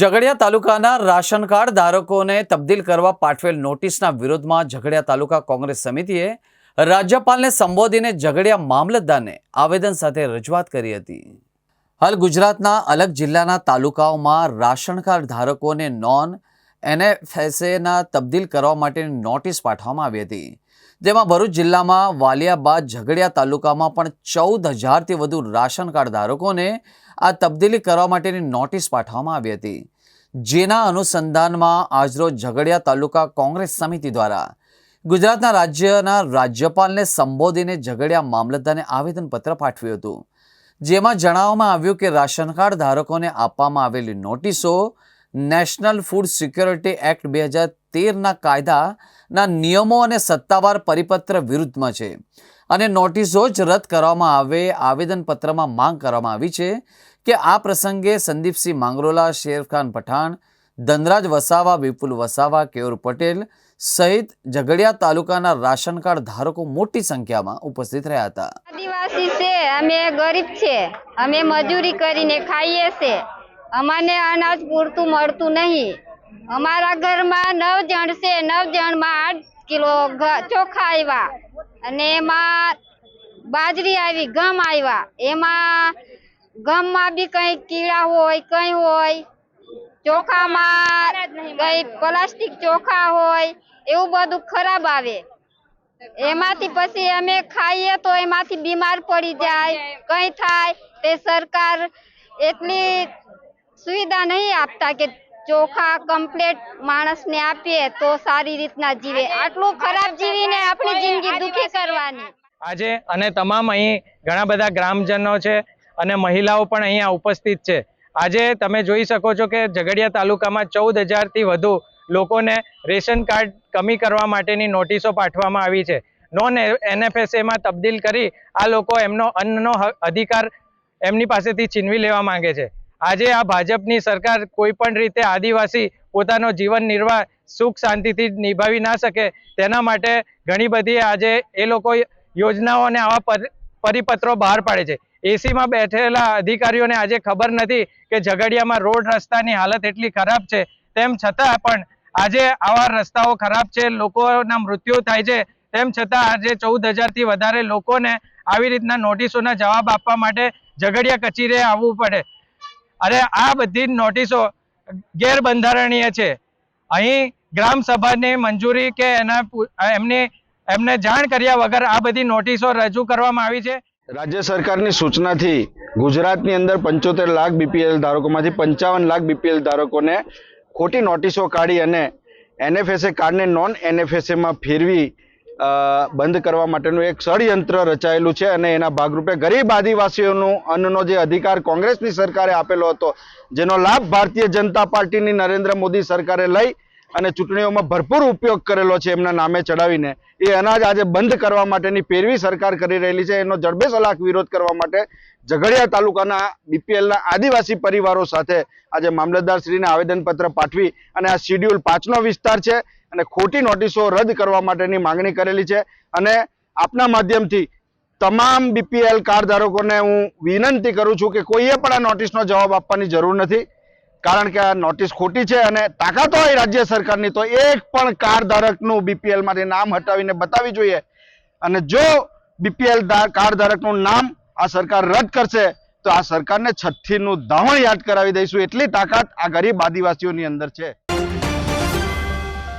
ઝઘડિયા તાલુકાના ration card ધારકોને તબદીલ કરવા પાઠવેલ નોટિસના વિરોધમાં ઝઘડિયા તાલુકા કોંગ્રેસ સમિતિએ રાજ્યપાલને સંબોધીને ઝઘડિયા મામલતદારને આવેદન સાથે રજૂઆત કરી હતી. હાલ ગુજરાતના અલગ જિલ્લાના તાલુકાઓમાં રાશન કાર્ડ ધારકોને નોન એનએફએસએના તબદીલ કરવા માટેની નોટિસ પાઠવવામાં આવી હતી. જેમાં ભરૂચ જિલ્લામાં વાલિયા બાદ ઝઘડિયા તાલુકામાં પણ ચૌદ હજારથી વધુ રાશન કાર્ડ ધારકોને આ તબદીલી કરવા માટેની નોટિસ પાઠવવામાં આવી હતી. જેના અનુસંધાનમાં આજરોજ ઝઘડિયા તાલુકા કોંગ્રેસ સમિતિ દ્વારા ગુજરાતના રાજ્યના રાજ્યપાલને સંબોધીને ઝઘડિયા મામલતદારને આવેદનપત્ર પાઠવ્યું હતું. જેમાં જણાવવામાં આવ્યું કે રાશન કાર્ડ ધારકોને આપવામાં આવેલી નોટિસો નેશનલ ફૂડ સિક્યોરિટી એક્ટ બે હજાર તેરના કાયદાના નિયમો અને સત્તાવાર પરિપત્ર વિરુદ્ધમાં છે. અને નોટિસો જ રદ કરવામાં આવે આવેદનપત્રમાં માંગ કરવામાં આવી છે કે આ પ્રસંગે સંદીપસિંહ માંગરોલા, શેરખાન પઠાણ, ધનરાજ વસાવા, વિપુલ વસાવા, કેયુર પટેલ સહિત ઝઘડિયા તાલુકાના રાશન કાર્ડ ધારકો મોટી સંખ્યામાં ઉપસ્થિત રહ્યા હતા. આદિવાસી છે, અમે ગરીબ છે, અમે મજૂરી કરીને ખાઈએ છે. અમને અનાજ પૂરતું મળતું નહીં. અમારા ઘરમાં નવ જણ છે, નવ જણમાં આઠ કિલો ચોખા આવ્યા અને એમાં બાજરી આવી ગમ આવ્યા એમાં ગમમાં બી કંઈ કીડા હોય, કંઈ હોય, ચોખામાં કંઈ પ્લાસ્ટિક ચોખા હોય, એવું બધું ખરાબ આવે. એમાંથી પછી અમે ખાઈએ તો એમાંથી બીમાર પડી જાય, કંઈ થાય, તે સરકાર એટલી સુવિધા નહીં આપતા કે ચોખા કમ્પ્લેટ માણસને આપીએ તો સારી રીતના જીવે. આટલું ખરાબ જીવીને આપણી જિંદગી દુખી કરવાની. આજે અને તમામ અહીં ઘણા બધા ગ્રામજનો છે અને મહિલાઓ પણ અહીંયા ઉપસ્થિત છે. આજે તમે જોઈ શકો છો કે ઝઘડિયા તાલુકામાં ચૌદ હજારથી વધુ લોકોને રેશન કાર્ડ કમી કરવા માટેની નોટિસો પાઠવવામાં આવી છે. નોન એનએફએસએમાં તબદીલ કરી આ લોકો એમનો અન્નનો અધિકાર એમની પાસેથી છીનવી લેવા માંગે છે. આજે આ ભાજપની સરકાર કોઈ પણ રીતે આદિવાસી પોતાનો જીવન નિર્વાહ, સુખ શાંતિથી નિભાવી ના શકે, તેના માટે ઘણી બધી આજે એ લોકો યોજનાઓ અને આવા પર- પરિપત્રો બહાર પાડે છે. એસીમાં બેઠેલા અધિકારીઓને આજે ખબર નથી કે ઝઘડિયામાં રોડ રસ્તાની હાલત એટલી ખરાબ છે, તેમ છતાં પણ આજે આવા રસ્તાઓ ખરાબ છે, લોકોના મૃત્યુ થાય છે, તેમ છતાં આજે ચૌદ હજારથી વધારે લોકોને આવી રીતના નોટિસોના જવાબ આપવા માટે ઝઘડિયા કચેરીએ આવવું પડે. અરે આ બધી નોટિસો ગેરબંધારણીય છે. અહીં ગ્રામ સભાની મંજૂરી કે એના એમની, એમને જાણ કર્યા વગર આ બધી નોટિસો રજૂ કરવામાં આવી છે? રાજ્ય સરકારની સૂચનાથી ગુજરાતની અંદર પંચોતેર લાખ બીપીએલ ધારકોમાંથી પંચાવન લાખ બીપીએલ ધારકોને ખોટી નોટિસો કાઢી અને એનએફએસએ કાર્ડને નોન એનએફએસએમાં ફેરવી બંધ કરવા માટેનું એક ષડયંત્ર રચાયેલું છે અને એના ભાગરૂપે ગરીબ આદિવાસીઓનું અન્નનો જે અધિકાર કોંગ્રેસની સરકારે આપેલો હતો, જેનો લાભ ભારતીય જનતા પાર્ટીની નરેન્દ્ર મોદી સરકારે લઈ અને ચૂંટણીઓમાં ભરપૂર ઉપયોગ કરેલો છે એમના નામે ચડાવીને, એ અનાજ આજે બંધ કરવા માટેની પેરવી સરકાર કરી રહેલી છે. એનો જડબે સલાક વિરોધ કરવા માટે ઝઘડિયા તાલુકાના બીપીએલના આદિવાસી પરિવારો સાથે આજે મામલતદારશ્રીને આવેદનપત્ર પાઠવી અને આ શિડ્યુલ પાંચનો વિસ્તાર છે. અને ખોટી નોટિસો રદ કરવા માટેની માંગણી કરેલી છે. અને આપના માધ્યમથી તમામ બીપીએલ કાર્ડ ધારકોને હું વિનંતી કરું છું કે કોઈએ પણ આ નોટિસનો જવાબ આપવાની જરૂર નથી. કારણ કે આ નોટિસ ખોટી છે અને તાકાત હોય રાજ્ય સરકારની તો એક પણ કાર્ડ ધારકનું બીપીએલમાંથી નામ હટાવીને બતાવી જોઈએ. અને જો બીપીએલ કાર્ડ ધારકનું નામ આ સરકાર રદ કરશે, તો આ સરકારને છઠ્ઠીનું ધાવણ યાદ કરાવી દઈશું. એટલી તાકાત આ ગરીબ આદિવાસીઓની અંદર છે.